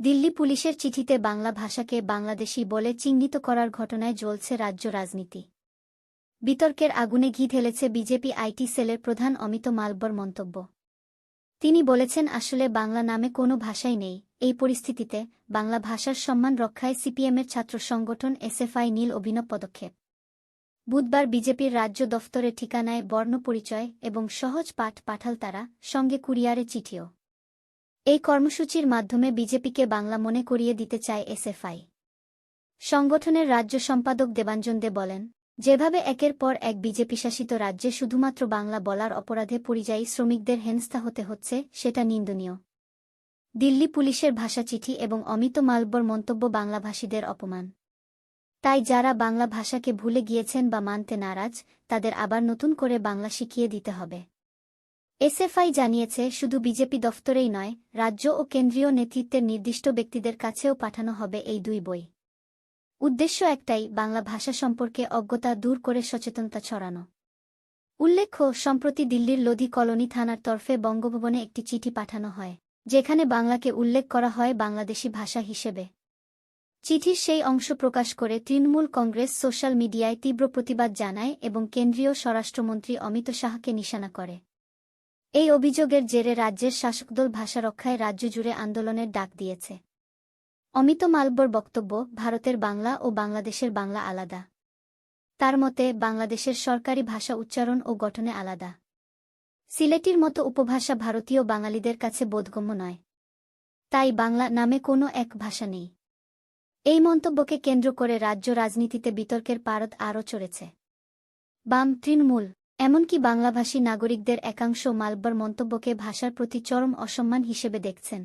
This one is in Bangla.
দিল্লি পুলিশের চিঠিতে বাংলা ভাষাকে বাংলাদেশি বলে চিহ্নিত করার ঘটনায় জ্বলছে রাজ্য রাজনীতি। বিতর্কের আগুনে ঘি ঢেলেছে বিজেপি আইটি সেলের প্রধান অমিত মালবর মন্তব্য। তিনি বলেছেন, আসলে বাংলা নামে কোনো ভাষাই নেই। এই পরিস্থিতিতে বাংলা ভাষার সম্মান রক্ষায় সিপিএমের ছাত্র সংগঠন এসএফআই নীল অভিনব পদক্ষেপ। বুধবার বিজেপির রাজ্য দফতরের ঠিকানায় বর্ণ পরিচয় এবং সহজ পাঠ পাঠাল তারা, সঙ্গে কুরিয়ারে চিঠিও। এই কর্মসূচির মাধ্যমে বিজেপিকে বাংলা মনে করিয়ে দিতে চায় এসএফআই। সংগঠনের রাজ্য সম্পাদক দেবাঞ্জন দে বলেন, যেভাবে একের পর এক বিজেপি শাসিত রাজ্যে শুধুমাত্র বাংলা বলার অপরাধে পরিযায়ী শ্রমিকদের হেনস্থা হতে হচ্ছে, সেটা নিন্দনীয়। দিল্লি পুলিশের ভাষা চিঠি এবং অমিত মালবর মন্তব্য বাংলাভাষীদের অপমান। তাই যারা বাংলা ভাষাকে ভুলে গিয়েছেন বা মানতে নারাজ, তাদের আবার নতুন করে বাংলা শিখিয়ে দিতে হবে। এসএফআই জানিয়েছে, শুধু বিজেপি দফতরেই নয়, রাজ্য ও কেন্দ্রীয় নেতৃত্বের নির্দিষ্ট ব্যক্তিদের কাছেও পাঠানো হবে এই দুই বই। উদ্দেশ্য একটাই, বাংলা ভাষা সম্পর্কে অজ্ঞতা দূর করে সচেতনতা ছড়ানো। উল্লেখ্য, সম্প্রতি দিল্লির লোধি কলোনি থানার তরফে বঙ্গভবনে একটি চিঠি পাঠানো হয়, যেখানে বাংলাকে উল্লেখ করা হয় বাংলাদেশি ভাষা হিসেবে। চিঠির সেই অংশ প্রকাশ করে তৃণমূল কংগ্রেস সোশ্যাল মিডিয়ায় তীব্র প্রতিবাদ জানায় এবং কেন্দ্রীয় স্বরাষ্ট্রমন্ত্রী অমিত শাহকে নিশানা করে। এই অভিযোগের জেরে রাজ্যের শাসকদল ভাষা রক্ষায় রাজ্য জুড়ে আন্দোলনের ডাক দিয়েছে। অমিত মালবর বক্তব্য, ভারতের বাংলা ও বাংলাদেশের বাংলা আলাদা। তার মতে, বাংলাদেশের সরকারি ভাষা উচ্চারণ ও গঠনে আলাদা। সিলেটির মতো উপভাষা ভারতীয় বাঙালিদের কাছে বোধগম্য নয়। তাই বাংলা নামে কোনো এক ভাষা নেই। এই মন্তব্যকে কেন্দ্র করে রাজ্য রাজনীতিতে বিতর্কের পারদ আরও চড়েছে। বাম তৃণমূল এমনকি বাংলাভাষী নাগরিকদের একাংশ মালবার মন্তব্যকে ভাষার প্রতি চরম অসম্মান হিসেবে দেখছেন।